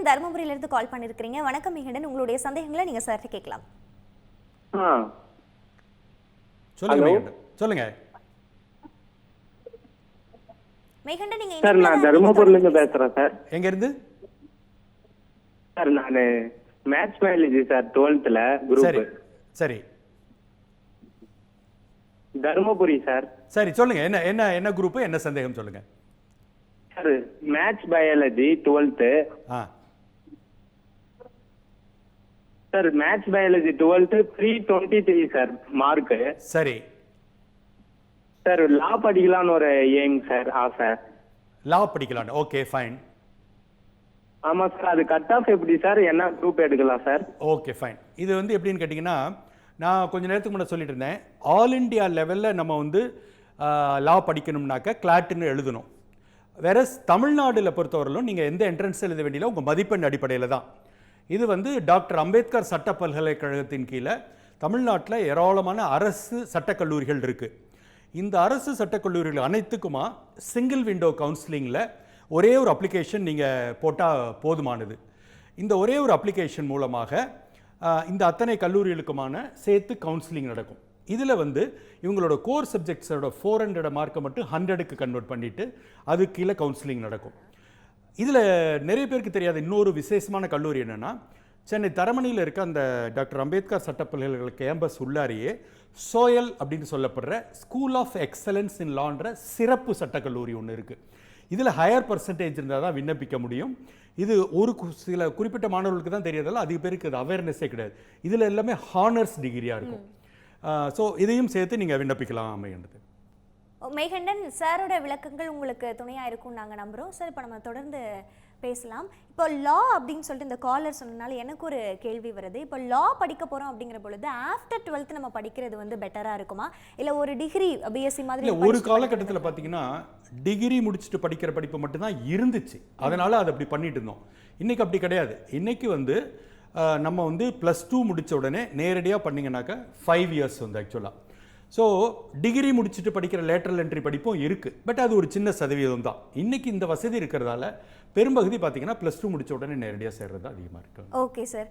மெய்கண்டன் தருமபுரியில இருந்து கால் பண்ணிருக்கீங்க வணக்கம் மெய்கண்டன் உங்களுடைய சந்தேகங்களை நீங்க சார்ட்ட கேட்கலாம். சொல்லுங்க. சொல்லுங்க. மெய்கண்டன் நீங்க சார் நான் தருமபுரில இருந்து. பேசுறேன் சார் எங்க இருந்து சார் நான் மேத்ஸ் பயாலஜி சார் டுவெல்த்ல சரி குரூப் சரி. தருமபுரி சார் சரி சொல்லுங்க. என்ன என்ன என்ன குரூப் என்ன சந்தேகம் சொல்லுங்க. சார் மேத்ஸ் பயாலஜி டுவெல்த்து ஆ. Sir maths biology twelfth three twenty three sir mark சரி. சார் லா படிக்கலாம்னு ஒரு எய்ம் சார் ஆசை. லா படிக்கலான்னு ஓகே ஃபைன் ஆமா சார் அது கட் ஆஃப் எப்படி சார்? என்ன குரூப் எடுக்கலாம் சார்? ஓகே ஃபைன் இது வந்து எப்படின்னு கேட்டிங்கன்னா நான் கொஞ்ச நேரத்துக்கு முன்னாடி சொல்லிட்டு இருந்தேன். ஆல் இண்டியா லெவலில் நம்ம வந்து லா படிக்கணும்னாக்க கிளாட்டுன்னு எழுதணும். வேற தமிழ்நாடுல பொறுத்தவரையிலும் நீங்கள் எந்த என்ட்ரன்ஸ் எழுத வேண்டியல உங்கள் மதிப்பெண் அடிப்படையில் தான். இது வந்து டாக்டர் அம்பேத்கர் சட்ட பல்கலைக்கழகத்தின் கீழே தமிழ்நாட்டில் ஏராளமான அரசு சட்டக்கல்லூரிகள் இருக்குது இந்த அரசு சட்டக்கல்லூரிகள் அனைத்துக்குமா சிங்கிள் விண்டோ கவுன்சிலிங்கில் ஒரே ஒரு அப்ளிகேஷன் நீங்கள் போட்டால் போதுமானது. இந்த ஒரே ஒரு அப்ளிகேஷன் மூலமாக இந்த அத்தனை கல்லூரிகளுக்குமான சேர்த்து கவுன்சிலிங் நடக்கும். இதில் வந்து இவங்களோட கோர் சப்ஜெக்ட்ஸோட ஃபோர் ஹண்ட்ரட் மார்க்கை மட்டும் ஹண்ட்ரடுக்கு கன்வெர்ட் பண்ணிவிட்டு அது கீழே கவுன்சிலிங் நடக்கும். இதில் நிறைய பேருக்கு தெரியாத இன்னொரு விசேஷமான கல்லூரி என்னென்னா சென்னை தரமணியில் இருக்க அந்த டாக்டர் அம்பேத்கர் சட்ட பல்கலைக்கழக கேம்பஸ் உள்ளாரியே சோயல் அப்படின்னு சொல்லப்படுற ஸ்கூல் ஆஃப் எக்ஸலன்ஸ் இன் லான்ற சிறப்பு சட்டக்கல்லூரி ஒன்று இருக்குது இதில் ஹையர் பர்சன்டேஜ் இருந்தால் தான் விண்ணப்பிக்க முடியும். இது ஒரு கு- சில குறிப்பிட்ட மாணவர்களுக்கு தான் தெரியறதால அதிக பேருக்கு அது அவேர்னஸே கிடையாது. இதில் எல்லாமே ஹானர்ஸ் டிகிரியாக இருக்கும். ஸோ இதையும் சேர்த்து நீங்கள் விண்ணப்பிக்கலாம் அமைகின்றது மெய்கண்டன் சாரோட விளக்கங்கள் உங்களுக்கு துணையா இருக்கும் நாங்க நம்புறோம். சார் இப்போ நம்ம தொடர்ந்து பேசலாம். இப்போ லா அப்படின்னு சொல்லிட்டு இந்த காலர் சொன்னனால எனக்கு ஒரு கேள்வி வருது. இப்போ லா படிக்க போறோம் அப்படிங்கிற பொழுது ஆஃப்டர் டுவெல்த் நம்ம படிக்கிறது வந்து பெட்டரா இருக்குமா? இல்ல ஒரு டிகிரி பிஎஸ்சி மாதிரி ஒரு காலகட்டத்தில் பார்த்தீங்கன்னா டிகிரி முடிச்சுட்டு படிக்கிற படிப்பு மட்டும்தான் இருந்துச்சு. அதனால அதை அப்படி பண்ணிட்டு இருந்தோம். இன்னைக்கு அப்படி கிடையாது. இன்னைக்கு வந்து நம்ம வந்து ப்ளஸ் டூ முடிச்ச உடனே நேரடியாக பண்ணீங்கன்னாக்கா ஃபைவ் இயர்ஸ் வந்து ஆக்சுவலாக ஸோ டிகிரி முடிச்சுட்டு படிக்கிற லேட்டரல் என்ட்ரி படிப்பும் இருக்குது பட் அது ஒரு சின்ன சதவீதம் தான். இன்றைக்கி இந்த வசதி இருக்கிறதால பெரும்பகுதி பார்த்தீங்கன்னா ப்ளஸ் டூ முடித்த உடனே நேரடியாக சேர்றது அதிகமாக இருக்கு. Okay sir